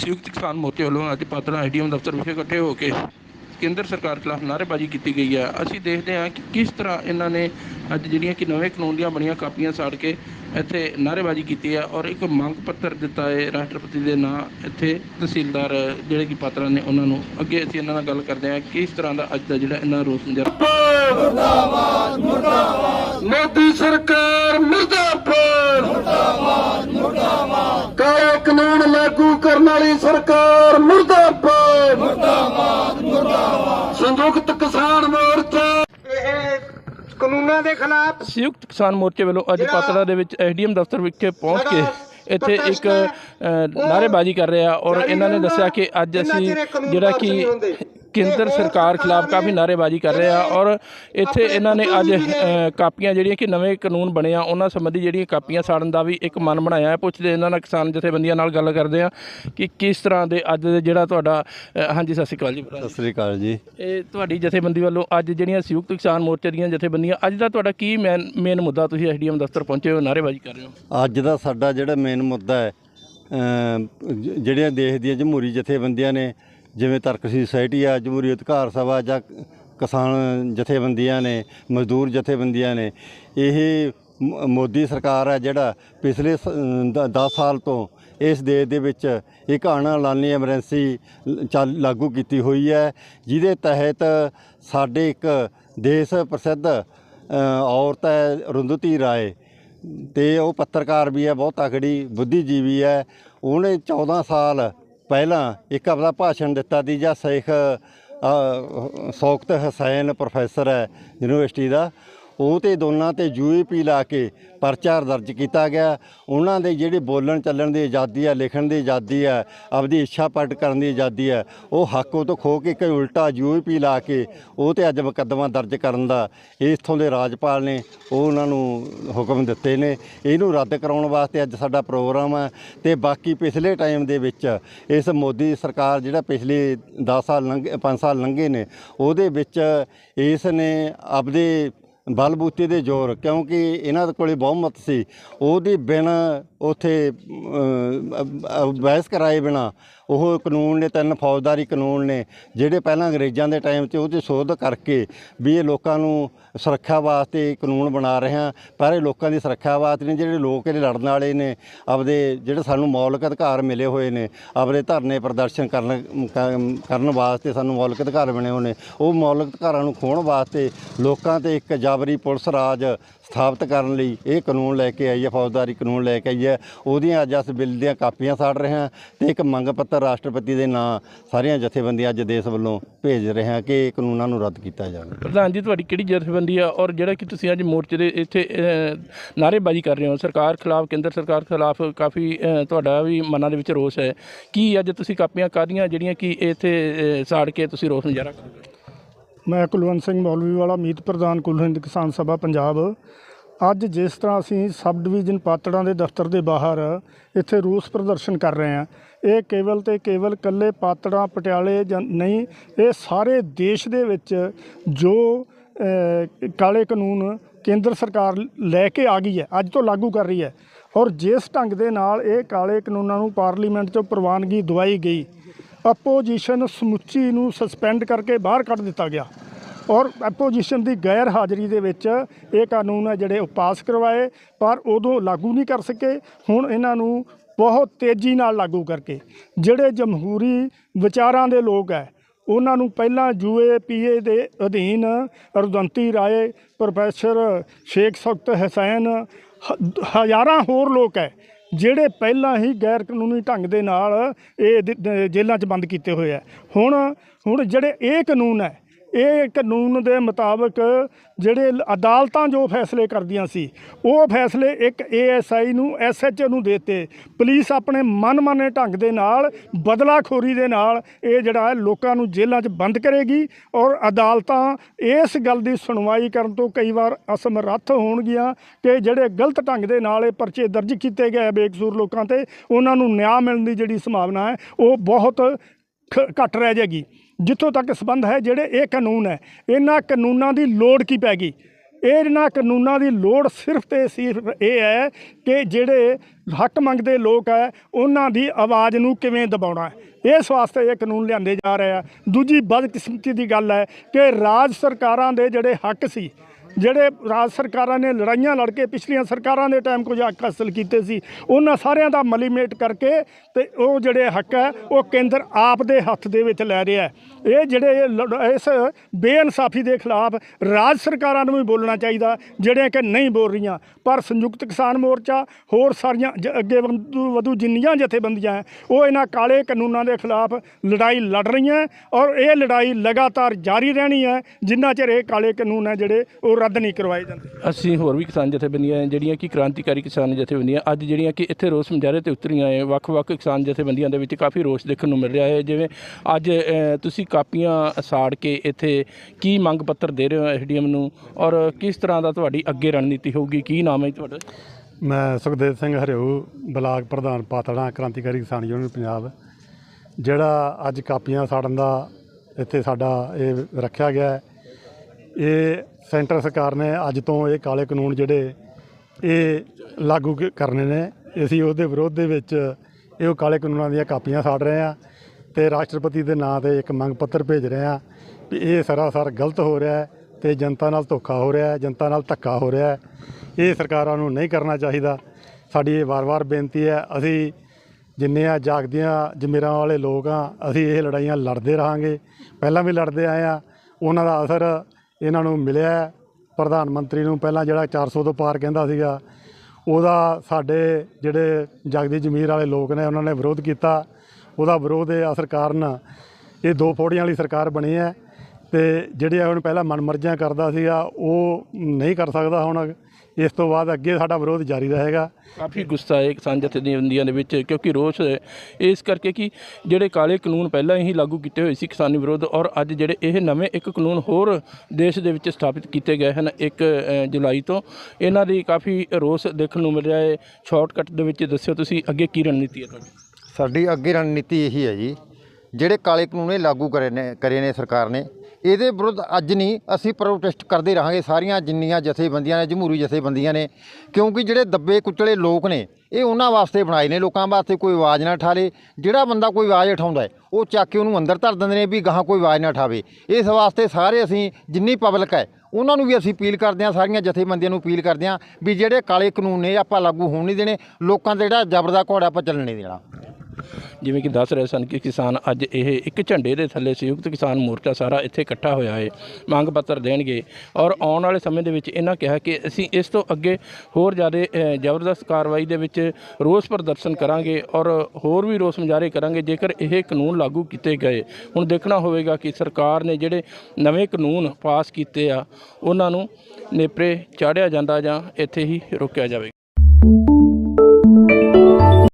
ਸੰਯੁਕਤ ਕਿਸਾਨ ਮੋਰਚੇ ਵੱਲੋਂ ਅੱਜ ਪਾਤੜਾ ਆਈਡੀਐਮ ਦਫ਼ਤਰ ਵਿਖੇ ਇਕੱਠੇ ਹੋ ਕੇ ਕੇਂਦਰ ਸਰਕਾਰ ਖਿਲਾਫ ਨਾਅਰੇਬਾਜ਼ੀ ਕੀਤੀ ਗਈ ਹੈ। ਅਸੀਂ ਦੇਖਦੇ ਹਾਂ ਕਿ ਕਿਸ ਤਰ੍ਹਾਂ ਇਹਨਾਂ ਨੇ ਅੱਜ ਜਿਹੜੀਆਂ ਕਿ ਨਵੇਂ ਕਾਨੂੰਨ ਦੀਆਂ ਬਣੀਆਂ ਕਾਪੀਆਂ ਸਾੜ ਕੇ ਇੱਥੇ ਨਾਅਰੇਬਾਜ਼ੀ ਕੀਤੀ ਹੈ ਔਰ ਇੱਕ ਮੰਗ ਪੱਤਰ ਦਿੱਤਾ ਹੈ ਰਾਸ਼ਟਰਪਤੀ ਦੇ ਨਾਂ ਇੱਥੇ ਤਹਿਸੀਲਦਾਰ ਜਿਹੜੇ ਕਿ ਪਾਤੜਾ ਨੇ ਉਹਨਾਂ ਨੂੰ। ਅੱਗੇ ਅਸੀਂ ਇਹਨਾਂ ਨਾਲ ਗੱਲ ਕਰਦੇ ਹਾਂ ਕਿਸ ਤਰ੍ਹਾਂ ਦਾ ਅੱਜ ਦਾ ਜਿਹੜਾ ਇਹਨਾਂ ਰੋਸ ਮੁਜ਼ਾਹਰਾ ਮੁਰਦਾਬਾਦ ਮੁਰਦਾਬਾਦ। ਮੋਦੀ ਸਰਕਾਰ ਮੁਰਦਾਬਾਦ। ਮੁਰਦਾਬਾਦ ਮੁਰਦਾਬਾਦ। ਕਾਲੇ ਕਾਨੂੰਨ ਵਾਲੀ ਸਰਕਾਰ ਮੁਰਦਾਬਾਦ। ਮੁਰਦਾਬਾਦ ਮੁਰਦਾਬਾਦ ਸੰਯੁਕਤ ਕਿਸਾਨ ਮੋਰਚਾ। ਇਹ ਕਾਨੂੰਨਾਂ ਦੇ ਖਿਲਾਫ ਸੰਯੁਕਤ ਕਿਸਾਨ ਮੋਰਚੇ ਵੱਲੋਂ ਅੱਜ ਪਾਤੜਾ ਦੇ ਵਿੱਚ ਐਸਡੀਐਮ ਦਫ਼ਤਰ ਵਿਖੇ ਪਹੁੰਚ ਕੇ ਇੱਥੇ ਇੱਕ ਅ, ਨਾਅਰੇਬਾਜ਼ੀ ਕਰ ਰਿਹਾ ਔਰ ਇਹਨਾਂ ਨੇ ਦੱਸਿਆ ਕਿ ਅੱਜ ਅਸੀਂ ਜਿਹੜਾ ਕਿ ਕੇਂਦਰ ਸਰਕਾਰ ਖਿਲਾਫ ਕਾਫੀ ਨਾਅਰੇਬਾਜ਼ੀ ਕਰ ਰਹੇ ਆ ਔਰ ਇੱਥੇ ਇਹਨਾਂ ਨੇ ਅੱਜ ਕਾਪੀਆਂ ਜਿਹੜੀਆਂ ਕਿ ਨਵੇਂ ਕਾਨੂੰਨ ਬਣੇ ਆ ਉਹਨਾਂ ਸੰਬੰਧੀ ਜਿਹੜੀਆਂ ਕਾਪੀਆਂ ਸਾੜਨ ਦਾ ਵੀ ਇੱਕ ਮਨ ਬਣਾਇਆ ਹੈ। ਪੁੱਛਦੇ ਇਹਨਾਂ ਨਾਲ ਕਿਸਾਨ ਜਥੇਬੰਦੀਆਂ ਨਾਲ ਗੱਲ ਕਰਦੇ ਆ ਕਿ ਕਿਸ ਤਰ੍ਹਾਂ ਦੇ ਅੱਜ ਦੇ ਜਿਹੜਾ ਤੁਹਾਡਾ ਹਾਂਜੀ ਸਤਿ ਸ਼੍ਰੀ ਅਕਾਲ ਜੀ ਸਤਿ ਸ੍ਰੀ ਅਕਾਲ ਜੀ। ਇਹ ਤੁਹਾਡੀ ਜਥੇਬੰਦੀ ਵੱਲੋਂ ਅੱਜ ਜਿਹੜੀਆਂ ਸੰਯੁਕਤ ਕਿਸਾਨ ਮੋਰਚੇ ਦੀਆਂ ਜਥੇਬੰਦੀਆਂ ਅੱਜ ਦਾ ਤੁਹਾਡਾ ਕੀ ਮੇਨ ਮੇਨ ਮੁੱਦਾ? ਤੁਸੀਂ ਐਸਡੀਐਮ ਦਫ਼ਤਰ ਪਹੁੰਚੇ ਹੋ ਨਾਅਰੇਬਾਜ਼ੀ ਕਰ ਰਹੇ ਹੋ। ਅੱਜ ਦਾ ਸਾਡਾ ਜਿਹੜਾ ਮੇਨ ਮੁੱਦਾ ਹੈ ਜਿਹੜੀਆਂ ਦੇਸ਼ ਦੀਆਂ ਜਮਹੂਰੀ ਜਥੇਬੰਦੀਆਂ ਨੇ ਜਿਵੇਂ ਤਰਕਸ਼ੀ ਸੁਸਾਇਟੀ ਆ, ਜਮਹੂਰੀ ਅਧਿਕਾਰ ਸਭਾ ਜਾਂ ਕਿਸਾਨ ਜਥੇਬੰਦੀਆਂ ਨੇ, ਮਜ਼ਦੂਰ ਜਥੇਬੰਦੀਆਂ ਨੇ, ਇਹ ਮ- ਮੋਦੀ ਸਰਕਾਰ ਹੈ ਜਿਹੜਾ ਪਿਛਲੇ 10 ਸਾਲ ਤੋਂ ਇਸ ਦੇਸ਼ ਦੇ ਵਿੱਚ ਇੱਕ ਅਣਐਲਾਨੀ ਐਮਰਜੈਂਸੀ ਚੱਲ, ਲਾਗੂ ਕੀਤੀ ਹੋਈ ਹੈ, ਜਿਹਦੇ ਤਹਿਤ ਸਾਡੇ ਇੱਕ ਦੇਸ਼ ਪ੍ਰਸਿੱਧ ਔਰਤ ਹੈ ਰੁੰਦਤੀ ਰਾਏ ਤੇ ਉਹ ਪੱਤਰਕਾਰ ਵੀ ਹੈ, ਬਹੁਤ ਤਕੜੀ, ਬੁੱਧੀਜੀਵੀ ਹੈ, ਉਹਨੇ 14 ਸਾਲ ਪਹਿਲਾਂ ਇੱਕ ਆਪਦਾ ਭਾਸ਼ਣ ਦਿੱਤਾ ਸੀ ਜਾਂ ਸ਼ੇਖ ਅ, ਸੌਕਤ ਹਸੈਨ ਪ੍ਰੋਫੈਸਰ ਹੈ ਯੂਨੀਵਰਸਿਟੀ ਦਾ। ਉਹ ਤੇ ਦੋਨਾਂ ਤੇ ਯੂਏਪੀ ਲਾ ਕੇ ਪਰਚਾ ਦਰਜ ਕੀਤਾ ਗਿਆ। ਉਹਨਾਂ ਦੇ ਜਿਹੜੇ ਬੋਲਣ ਚੱਲਣ ਦੀ ਆਜ਼ਾਦੀ ਹੈ ਲਿਖਣ ਦੀ ਆਜ਼ਾਦੀ ਹੈ ਆਪਦੀ ਇੱਛਾ ਪ੍ਰਗਟ ਕਰਨ ਦੀ ਆਜ਼ਾਦੀ ਹੈ ਉਹ ਹੱਕ ਉਹ ਤੋਂ ਖੋ ਕੇ ਇੱਕ ਉਲਟਾ ਯੂਏਪੀ ਲਾ ਕੇ ਉਹ ਤੇ ਅੱਜ ਮੁਕੱਦਮਾ ਦਰਜ ਕਰਨ ਦਾ ਇਥੋਂ ਦੇ ਰਾਜਪਾਲ ਨੇ ਉਹ ਉਹਨਾਂ ਨੂੰ ਹੁਕਮ ਦਿੱਤੇ ਨੇ। ਇਹਨੂੰ ਰੱਦ ਕਰਾਉਣ ਵਾਸਤੇ ਅੱਜ ਸਾਡਾ ਪ੍ਰੋਗਰਾਮ ਹੈ ਤੇ ਬਾਕੀ ਪਿਛਲੇ ਟਾਈਮ ਦੇ ਵਿੱਚ ਇਸ ਮੋਦੀ ਸਰਕਾਰ ਜਿਹੜਾ ਪਿਛਲੇ 10 ਸਾਲ ਲੰਘੇ 5 ਸਾਲ ਲੰਘੇ ਨੇ, ਉਹਦੇ ਵਿੱਚ ਇਸ ਨੇ ਆਪਦੇ ਬਲਬੂਤੇ ਦੇ ਜ਼ੋਰ, ਕਿਉਂਕਿ ਇਹਨਾਂ ਦੇ ਕੋਲੇ ਬਹੁਮਤ ਸੀ। ਉਹਦੀ ਬਿਨ ਉਥੇ ਬਹਿਸ ਕਰਾਏ ਬਿਨਾ ਉਹ ਕਾਨੂੰਨ ਨੇ, ਤਿੰਨ ਫੌਜਦਾਰੀ ਕਾਨੂੰਨ ਨੇ, ਜਿਹੜੇ ਪਹਿਲਾਂ ਅੰਗਰੇਜ਼ਾਂ ਦੇ ਟਾਈਮ 'ਚ ਉਹ 'ਤੇ ਸੋਧ ਕਰਕੇ ਵੀ ਇਹ ਲੋਕਾਂ ਨੂੰ ਸੁਰੱਖਿਆ ਵਾਸਤੇ ਕਾਨੂੰਨ ਬਣਾ ਰਹੇ ਹਾਂ, ਪਰ ਇਹ ਲੋਕਾਂ ਦੀ ਸੁਰੱਖਿਆ ਵਾਸਤੇ ਨਹੀਂ, ਜਿਹੜੇ ਲੋਕ ਇਹਦੇ ਲੜਨ ਵਾਲੇ ਨੇ, ਆਪਦੇ ਜਿਹੜੇ ਸਾਨੂੰ ਮੌਲਿਕ ਅਧਿਕਾਰ ਮਿਲੇ ਹੋਏ ਨੇ, ਆਪਦੇ ਧਰਨੇ ਪ੍ਰਦਰਸ਼ਨ ਕਰਨ ਕਰਨ ਵਾਸਤੇ ਸਾਨੂੰ ਮੌਲਿਕ ਅਧਿਕਾਰ ਬਣੇ ਹੋਏ ਨੇ, ਉਹ ਮੌਲਿਕ ਅਧਿਕਾਰਾਂ ਨੂੰ ਖੋਹਣ ਵਾਸਤੇ ਲੋਕਾਂ ਤੇ ਇੱਕ ਜਾਬਰੀ ਪੁਲਿਸ ਰਾਜ ਸਥਾਪਿਤ ਕਰਨ ਲਈ ਇਹ ਕਾਨੂੰਨ ਲੈ ਕੇ ਆਈ ਹੈ ਫੌਜਦਾਰੀ ਕਾਨੂੰਨ ਲੈ ਕੇ ਆਈ ਹੈ। ਉਹਦੀਆਂ ਅੱਜ ਅਸੀਂ ਬਿੱਲ ਦੀਆਂ ਕਾਪੀਆਂ ਸਾੜ ਰਹੇ ਹਾਂ ਤੇ ਇੱਕ ਮੰਗ ਪੱਤਰ ਰਾਸ਼ਟਰਪਤੀ ਦੇ ਨਾਂ ਸਾਰੀਆਂ ਜਥੇਬੰਦੀਆਂ ਅੱਜ ਦੇਸ਼ ਵੱਲੋਂ ਭੇਜ ਰਹੇ ਹਾਂ ਕਿ ਇਹ ਕਾਨੂੰਨਾਂ ਨੂੰ ਰੱਦ ਕੀਤਾ ਜਾਵੇ। ਪ੍ਰਧਾਨ ਜੀ ਤੁਹਾਡੀ ਕਿਹੜੀ ਜਥੇਬੰਦੀ ਆ ਔਰ ਜਿਹੜਾ ਕਿ ਤੁਸੀਂ ਅੱਜ ਮੋਰਚੇ ਦੇ ਇੱਥੇ ਅ, ਨਾਅਰੇਬਾਜ਼ੀ ਕਰ ਰਹੇ ਹੋ ਸਰਕਾਰ ਖਿਲਾਫ ਕੇਂਦਰ ਸਰਕਾਰ ਖਿਲਾਫ ਕਾਫੀ ਤੁਹਾਡਾ ਵੀ ਮਨਾਂ ਦੇ ਵਿੱਚ ਰੋਸ ਹੈ। ਕੀ ਅੱਜ ਤੁਸੀਂ ਕਾਪੀਆਂ ਕਾਦੀਆਂ ਜਿਹੜੀਆਂ ਕਿ ਇੱਥੇ ਸਾੜ ਕੇ ਤੁਸੀਂ ਰੋਸ ਮੁਜ਼ਾਹਰਾ ਕਰੋਗੇ ਮੈਂ ਕੁਲਵੰਤ ਸਿੰਘ ਮੌਲਵੀ ਵਾਲਾ, ਮੀਤ ਪ੍ਰਧਾਨ ਕੁੱਲ ਹਿੰਦ ਕਿਸਾਨ ਸਭਾ, ਪੰਜਾਬ। ਅੱਜ ਜਿਸ ਤਰ੍ਹਾਂ ਅਸੀਂ ਸਬ ਡਿਵੀਜ਼ਨ ਪਾਤੜਾਂ ਦੇ ਦਫ਼ਤਰ ਦੇ ਬਾਹਰ ਇੱਥੇ ਰੋਸ ਪ੍ਰਦਰਸ਼ਨ ਕਰ ਰਹੇ ਹਾਂ, ਇਹ ਕੇਵਲ ਤੇ ਕੇਵਲ ਕੱਲੇ ਪਾਤੜਾਂ, ਪਟਿਆਲੇ ਜਾਂ ਨਹੀਂ, ਇਹ ਸਾਰੇ ਦੇਸ਼ ਦੇ ਵਿੱਚ ਜੋ ਕਾਲੇ ਕਾਨੂੰਨ ਕੇਂਦਰ ਸਰਕਾਰ ਲੈ ਕੇ ਆ ਗਈ ਹੈ, ਅੱਜ ਤੋਂ ਲਾਗੂ ਕਰ ਰਹੀ ਹੈ। ਔਰ ਜਿਸ ਢੰਗ ਦੇ ਨਾਲ ਇਹ ਕਾਲੇ ਕਾਨੂੰਨਾਂ ਨੂੰ ਪਾਰਲੀਮੈਂਟ 'ਚੋਂ ਪ੍ਰਵਾਨਗੀ ਦਵਾਈ ਗਈ ਆਪੋਜੀਸ਼ਨ ਸਮੁੱਚੀ ਨੂੰ ਸਸਪੈਂਡ ਕਰਕੇ ਬਾਹਰ ਕੱਢ ਦਿੱਤਾ ਗਿਆ। ਔਰ ਐਪੋਜੀਸ਼ਨ ਦੀ ਗੈਰ ਹਾਜ਼ਰੀ ਦੇ ਵਿੱਚ ਇਹ ਕਾਨੂੰਨ ਹੈ ਜਿਹੜੇ ਉਹ ਪਾਸ ਕਰਵਾਏ, ਪਰ ਉਦੋਂ ਲਾਗੂ ਨਹੀਂ ਕਰ ਸਕੇ। ਹੁਣ ਇਹਨਾਂ ਨੂੰ ਬਹੁਤ ਤੇਜ਼ੀ ਨਾਲ ਲਾਗੂ ਕਰਕੇ ਜਿਹੜੇ ਜਮਹੂਰੀ ਵਿਚਾਰਾਂ ਦੇ ਲੋਕ ਹੈ, ਉਹਨਾਂ ਨੂੰ ਪਹਿਲਾਂ ਯੂਏਪੀਏ ਦੇ ਅਧੀਨ ਰੁਦੰਤੀ ਰਾਏ, ਪ੍ਰੋਫੈਸਰ ਸ਼ੇਖ ਸਖਤ ਹਸੈਨ ਹਜ਼ਾਰਾਂ ਹੋਰ ਲੋਕ ਹੈ, ਜਿਹੜੇ ਪਹਿਲਾਂ ਹੀ ਗੈਰ ਕਾਨੂੰਨੀ ਢੰਗ ਦੇ ਨਾਲ ਇਹ ਜੇਲ੍ਹਾਂ 'ਚ ਬੰਦ ਕੀਤੇ ਹੋਏ ਆ ਹੁਣ ਹੁਣ ਜਿਹੜੇ ਇਹ ਕਾਨੂੰਨ ਹੈ ਇਹ ਕਾਨੂੰਨ ਦੇ ਮੁਤਾਬਕ ਜਿਹੜੇ ਅਦਾਲਤਾਂ ਜੋ ਫੈਸਲੇ ਕਰਦੀਆਂ ਸੀ, ਉਹ ਫੈਸਲੇ ਇੱਕ ਏਐਸਆਈ ਨੂੰ ਐਸਐਚਓ ਨੂੰ ਦੇਤੇ। ਪੁਲਿਸ ਆਪਣੇ ਮਨਮਾਨੇ ਢੰਗ ਦੇ ਨਾਲ, ਬਦਲਾਖੋਰੀ ਦੇ ਨਾਲ ਇਹ ਜਿਹੜਾ ਹੈ ਲੋਕਾਂ ਨੂੰ ਜੇਲ੍ਹਾਂ 'ਚ ਬੰਦ ਕਰੇਗੀ ਔਰ ਅਦਾਲਤਾਂ ਇਸ ਗੱਲ ਦੀ ਸੁਣਵਾਈ ਕਰਨ ਤੋਂ ਕਈ ਵਾਰ ਅਸਮਰੱਥ ਹੋਣਗੀਆਂ ਕਿ ਜਿਹੜੇ ਗਲਤ ਢੰਗ ਦੇ ਨਾਲ ਇਹ ਪਰਚੇ ਦਰਜ ਕੀਤੇ ਗਏ ਬੇਕਸੂਰ ਲੋਕਾਂ ਤੇ, ਉਹਨਾਂ ਨੂੰ ਨਿਆਂ ਮਿਲਣ ਦੀ ਜਿਹੜੀ ਸੰਭਾਵਨਾ ਹੈ, ਉਹ ਬਹੁਤ ਖ- ਘੱਟ ਰਹਿ ਜਾਏਗੀ। ਜਿੱਥੋਂ ਤੱਕ ਸੰਬੰਧ ਹੈ ਜਿਹੜੇ ਇਹ ਕਾਨੂੰਨ ਹੈ, ਇਹਨਾਂ ਕਾਨੂੰਨਾਂ ਦੀ ਲੋੜ ਕੀ ਪੈ ਗਈ? ਇਹਨਾਂ ਕਾਨੂੰਨਾਂ ਦੀ ਲੋੜ ਸਿਰਫ ਤੇ ਸਿਰਫ ਇਹ ਹੈ ਕਿ ਜਿਹੜੇ ਹੱਕ ਮੰਗਦੇ ਲੋਕ ਹੈ, ਉਹਨਾਂ ਦੀ ਆਵਾਜ਼ ਨੂੰ ਕਿਵੇਂ ਦਬਾਉਣਾ ਇਸ ਵਾਸਤੇ ਇਹ ਕਾਨੂੰਨ ਲਿਆਂਦੇ ਜਾ ਰਹੇ ਆ। ਦੂਜੀ ਬਦਕਿਸਮਤੀ ਦੀ ਗੱਲ ਹੈ ਕਿ ਰਾਜ ਸਰਕਾਰਾਂ ਦੇ ਜਿਹੜੇ ਹੱਕ ਸੀ ਜਿਹੜੇ ਰਾਜ ਸਰਕਾਰਾਂ ਨੇ ਲੜਾਈਆਂ ਲੜ ਕੇ ਪਿਛਲੀਆਂ ਸਰਕਾਰਾਂ ਦੇ ਟਾਈਮ ਕੁਝ ਹੱਕ ਹਾਸਲ ਕੀਤੇ ਸੀ, ਉਹਨਾਂ ਸਾਰਿਆਂ ਦਾ ਮਲੀਮੇਟ ਕਰਕੇ ਤੇ ਉਹ ਜਿਹੜੇ ਹੱਕ ਹੈ, ਉਹ ਕੇਂਦਰ ਆਪ ਦੇ ਹੱਥ ਦੇ ਵਿੱਚ ਲੈ ਰਿਹਾ ਇਹ ਜਿਹੜੇ ਲੜ- ਇਸ ਬੇਇਨਸਾਫੀ ਦੇ ਖਿਲਾਫ ਰਾਜ ਸਰਕਾਰਾਂ ਨੂੰ ਵੀ ਬੋਲਣਾ ਚਾਹੀਦਾ ਜਿਹੜੀਆਂ ਕਿ ਨਹੀਂ ਬੋਲ ਰਹੀਆਂ। ਪਰ ਸੰਯੁਕਤ ਕਿਸਾਨ ਮੋਰਚਾ ਹੋਰ ਸਾਰੀਆਂ ਜ- ਅੱਗੇ ਵਧੂ ਵਧੂ ਜਿੰਨੀਆਂ ਜਥੇਬੰਦੀਆਂ ਹੈ ਉਹ ਇਹਨਾਂ ਕਾਲੇ ਕਾਨੂੰਨਾਂ ਦੇ ਖਿਲਾਫ ਲੜਾਈ ਲੜ ਰਹੀਆਂ ਔਰ ਇਹ ਲੜਾਈ ਲਗਾਤਾਰ ਜਾਰੀ ਰਹਿਣੀ ਹੈ। ਜਿੰਨਾ ਚਿਰ ਇਹ ਕਾਲੇ ਕਾਨੂੰਨ ਹੈ ਜਿਹੜੇ ਉਹ ਰੱਦ ਨਹੀਂ ਕਰਵਾਏ ਜਾਂਦੇ। ਅਸੀਂ ਹੋਰ ਵੀ ਕਿਸਾਨ ਜਥੇਬੰਦੀਆਂ ਜਿਹੜੀਆਂ ਕਿ ਕ੍ਰਾਂਤੀਕਾਰੀ ਕਿਸਾਨ ਜਥੇਬੰਦੀਆਂ ਅੱਜ ਜਿਹੜੀਆਂ ਕਿ ਇੱਥੇ ਰੋਸ ਮੁਜ਼ਾਹਰੇ ਤੇ ਉਤਰੀਆਂ ਹੈ ਵੱਖ-ਵੱਖ ਕਿਸਾਨ ਜਥੇਬੰਦੀਆਂ ਦੇ ਵਿੱਚ ਕਾਫੀ ਰੋਸ ਦੇਖਣ ਨੂੰ ਮਿਲ ਰਿਹਾ ਹੈ। ਜਿਵੇਂ ਅੱਜ ਅ, ਤੁਸੀਂ ਕਾਪੀਆਂ ਸਾੜ ਕੇ ਇੱਥੇ ਕੀ ਮੰਗ ਪੱਤਰ ਦੇ ਰਹੇ ਹੋ ਐਸਡੀਐਮ ਨੂੰ? ਔਰ ਕਿਸ ਤਰ੍ਹਾਂ ਦਾ ਤੁਹਾਡੀ ਅੱਗੇ ਰਣਨੀਤੀ ਹੋਊਗੀ? ਕੀ ਨਾਮ ਹੈ ਜੀ ਤੁਹਾਡਾ? ਮੈਂ ਸੁਖਦੇਵ ਸਿੰਘ ਹਰਿਓ, ਬਲਾਕ ਪ੍ਰਧਾਨ ਪਾਤੜਾਂ, ਕ੍ਰਾਂਤੀਕਾਰੀ ਕਿਸਾਨ ਯੂਨੀਅਨ ਪੰਜਾਬ। ਜਿਹੜਾ ਅੱਜ ਕਾਪੀਆਂ ਸਾੜਨ ਦਾ ਇੱਥੇ ਸਾਡਾ ਇਹ ਰੱਖਿਆ ਗਿਆ ਹੈ। ਇਹ ਸੈਂਟਰ ਸਰਕਾਰ ਨੇ ਅੱਜ ਤੋਂ ਇਹ ਕਾਲੇ ਕਾਨੂੰਨ ਜਿਹੜੇ ਇਹ ਲਾਗੂ ਕਰਨੇ ਨੇ। ਅਸੀਂ ਉਹਦੇ ਵਿਰੋਧ ਦੇ ਵਿੱਚ ਇਹ ਕਾਲੇ ਕਾਨੂੰਨਾਂ ਦੀਆਂ ਕਾਪੀਆਂ ਸਾੜ ਰਹੇ ਹਾਂ। ਤੇ ਰਾਸ਼ਟਰਪਤੀ ਦੇ ਨਾਂ ਤੇ ਇੱਕ ਮੰਗ ਪੱਤਰ ਭੇਜ ਰਹੇ ਹਾਂ ਵੀ ਇਹ ਸਰਾਸਰ ਗਲਤ ਹੋ ਰਿਹਾ ਹੈ ਤੇ ਜਨਤਾ ਨਾਲ ਧੋਖਾ ਹੋ ਰਿਹਾ ਹੈ, ਜਨਤਾ ਨਾਲ ਧੱਕਾ ਹੋ ਰਿਹਾ ਹੈ। ਇਹ ਸਰਕਾਰਾਂ ਨੂੰ ਨਹੀਂ ਕਰਨਾ ਚਾਹੀਦਾ। ਸਾਡੀ ਇਹ ਵਾਰ-ਵਾਰ ਬੇਨਤੀ ਹੈ, ਅਸੀਂ ਜਿੰਨੇ ਆ ਜਾਗਦੀਆਂ ਜ਼ਮੀਰਾਂ ਵਾਲੇ ਲੋਕ ਆ ਅਸੀਂ ਇਹ ਲੜਾਈਆਂ ਲੜਦੇ ਰਹਾਂਗੇ। ਪਹਿਲਾਂ ਵੀ ਲੜਦੇ ਆਏ ਆ ਉਹਨਾਂ ਦਾ ਅਸਰ ਇਹਨਾਂ ਨੂੰ ਮਿਲਿਆ ਪ੍ਰਧਾਨ ਮੰਤਰੀ ਨੂੰ ਪਹਿਲਾਂ ਜਿਹੜਾ 400 ਤੋਂ ਪਾਰ ਕਹਿੰਦਾ ਸੀਗਾ, ਉਹਦਾ ਸਾਡੇ ਜਿਹੜੇ ਜਗਦੀ ਜ਼ਮੀਰ ਵਾਲੇ ਲੋਕ ਨੇ, ਉਹਨਾਂ ਨੇ ਵਿਰੋਧ ਕੀਤਾ। ਉਹਦਾ ਵਿਰੋਧ ਦੇ ਅਸਰ ਕਾਰਨ ਇਹ ਦੋ ਫੋੜੀਆਂ ਵਾਲੀ ਸਰਕਾਰ ਬਣੀ ਹੈ ਤੇ ਜਿਹੜੇ ਹੁਣ ਪਹਿਲਾਂ ਮਨਮਰਜ਼ੀਆਂ ਕਰਦਾ ਸੀਗਾ, ਉਹ ਨਹੀਂ ਕਰ ਸਕਦਾ ਹੁਣ। ਇਸ ਤੋਂ ਬਾਅਦ ਅੱਗੇ ਸਾਡਾ ਵਿਰੋਧ ਜਾਰੀ ਰਹੇਗਾ। ਕਾਫੀ ਗੁੱਸਾ ਹੈ ਕਿਸਾਨ ਜਥੇਬੰਦੀਆਂ ਦੇ ਵਿੱਚ, ਕਿਉਂਕਿ ਰੋਸ ਹੈ। ਇਸ ਕਰਕੇ ਕਿ ਜਿਹੜੇ ਕਾਲੇ ਕਾਨੂੰਨ ਪਹਿਲਾਂ ਹੀ ਲਾਗੂ ਕੀਤੇ ਹੋਏ ਸੀ ਕਿਸਾਨੀ ਵਿਰੋਧ, ਔਰ ਅੱਜ ਜਿਹੜੇ ਇਹ ਨਵੇਂ ਇੱਕ ਕਾਨੂੰਨ ਹੋਰ ਦੇਸ਼ ਦੇ ਵਿੱਚ ਸਥਾਪਿਤ ਕੀਤੇ ਗਏ ਹਨ 1 ਜੁਲਾਈ ਤੋਂ, ਇਹਨਾਂ ਦੀ ਕਾਫੀ ਰੋਸ ਦੇਖਣ ਨੂੰ ਮਿਲ ਰਿਹਾ ਹੈ। ਸ਼ਾਰਟਕਟ ਦੇ ਵਿੱਚ ਦੱਸਿਓ ਤੁਸੀਂ, ਅੱਗੇ ਕੀ ਰਣਨੀਤੀ ਹੈ ਤੁਹਾਡੀ? ਸਾਡੀ ਅੱਗੇ ਰਣਨੀਤੀ ਇਹੀ ਹੈ ਜੀ, ਜਿਹੜੇ ਕਾਲੇ ਕਾਨੂੰਨ ਇਹ ਲਾਗੂ ਕਰੇ ਨੇ ਕਰੇ ਨੇ ਸਰਕਾਰ ਨੇ, ਇਹਦੇ ਵਿਰੁੱਧ ਅੱਜ ਨਹੀਂ, ਅਸੀਂ ਪ੍ਰੋਟੈਸਟ ਕਰਦੇ ਰਹਾਂਗੇ, ਸਾਰੀਆਂ ਜਿੰਨੀਆਂ ਜਥੇਬੰਦੀਆਂ ਨੇ, ਜਮਹੂਰੀ ਜਥੇਬੰਦੀਆਂ ਨੇ, ਕਿਉਂਕਿ ਜਿਹੜੇ ਦੱਬੇ ਕੁਚਲੇ ਲੋਕ ਨੇ, ਇਹ ਉਹਨਾਂ ਵਾਸਤੇ ਬਣਾਏ ਨੇ, ਲੋਕਾਂ ਵਾਸਤੇ ਕੋਈ ਆਵਾਜ਼ ਨਾ ਉਠਾਲੇ ਜਿਹੜਾ ਬੰਦਾ ਕੋਈ ਆਵਾਜ਼ ਉਠਾਉਂਦਾ ਹੈ, ਉਹ ਚੱਕ ਕੇ ਉਹਨੂੰ ਅੰਦਰ ਧਰ ਦਿੰਦੇ ਨੇ ਵੀ ਗਾਹਾਂ ਕੋਈ ਆਵਾਜ਼ ਨਾ ਉਠਾਵੇ। ਇਸ ਵਾਸਤੇ ਸਾਰੇ ਅਸੀਂ, ਜਿੰਨੀ ਪਬਲਿਕ ਹੈ, ਉਹਨਾਂ ਨੂੰ ਵੀ ਅਸੀਂ ਅਪੀਲ ਕਰਦੇ ਹਾਂ, ਸਾਰੀਆਂ ਜਥੇਬੰਦੀਆਂ ਨੂੰ ਅਪੀਲ ਕਰਦੇ ਹਾਂ, ਵੀ ਜਿਹੜੇ ਕਾਲੇ ਕਾਨੂੰਨ ਨੇ ਇਹ ਆਪਾਂ ਲਾਗੂ ਹੋਣ ਨਹੀਂ ਦੇਣੇ, ਲੋਕਾਂ ਦਾ ਜਿਹੜਾ ਜ਼ਬਰ ਦਾ ਘੋੜਾ, ਆਪਾਂ ਚੱਲਣ ਨਹੀਂ ਦੇਣਾ। ਜਿਵੇਂ ਕਿ ਦੱਸ ਰਹੇ ਸਨ ਕਿ ਕਿਸਾਨ ਅੱਜ ਇਹ ਇੱਕ ਝੰਡੇ ਦੇ ਥੱਲੇ ਸੰਯੁਕਤ ਕਿਸਾਨ ਮੋਰਚਾ ਸਾਰਾ ਇੱਥੇ ਇਕੱਠਾ ਹੋਇਆ ਹੈ, ਮੰਗ ਪੱਤਰ ਦੇਣਗੇ। ਔਰ ਆਉਣ ਵਾਲੇ ਸਮੇਂ ਦੇ ਵਿੱਚ ਇਹਨਾਂ ਕਿਹਾ ਕਿ ਅਸੀਂ ਇਸ ਤੋਂ ਅੱਗੇ ਹੋਰ ਜ਼ਿਆਦਾ ਜ਼ਬਰਦਸਤ ਕਾਰਵਾਈ ਦੇ ਵਿੱਚ ਰੋਸ ਪ੍ਰਦਰਸ਼ਨ ਕਰਾਂਗੇ ਔਰ ਹੋਰ ਵੀ ਰੋਸ ਮੁਜ਼ਾਹਰੇ ਕਰਾਂਗੇ ਜੇਕਰ ਇਹ ਕਾਨੂੰਨ ਲਾਗੂ ਕੀਤੇ ਗਏ। ਹੁਣ ਦੇਖਣਾ ਹੋਵੇਗਾ ਕਿ ਸਰਕਾਰ ਨੇ ਜਿਹੜੇ ਨਵੇਂ ਕਾਨੂੰਨ ਪਾਸ ਕੀਤੇ ਆ, ਉਹਨਾਂ ਨੂੰ ਨੇਪਰੇ ਚਾੜਿਆ ਜਾਂਦਾ ਜਾਂ ਇੱਥੇ ਹੀ ਰੋਕਿਆ ਜਾਵੇਗਾ।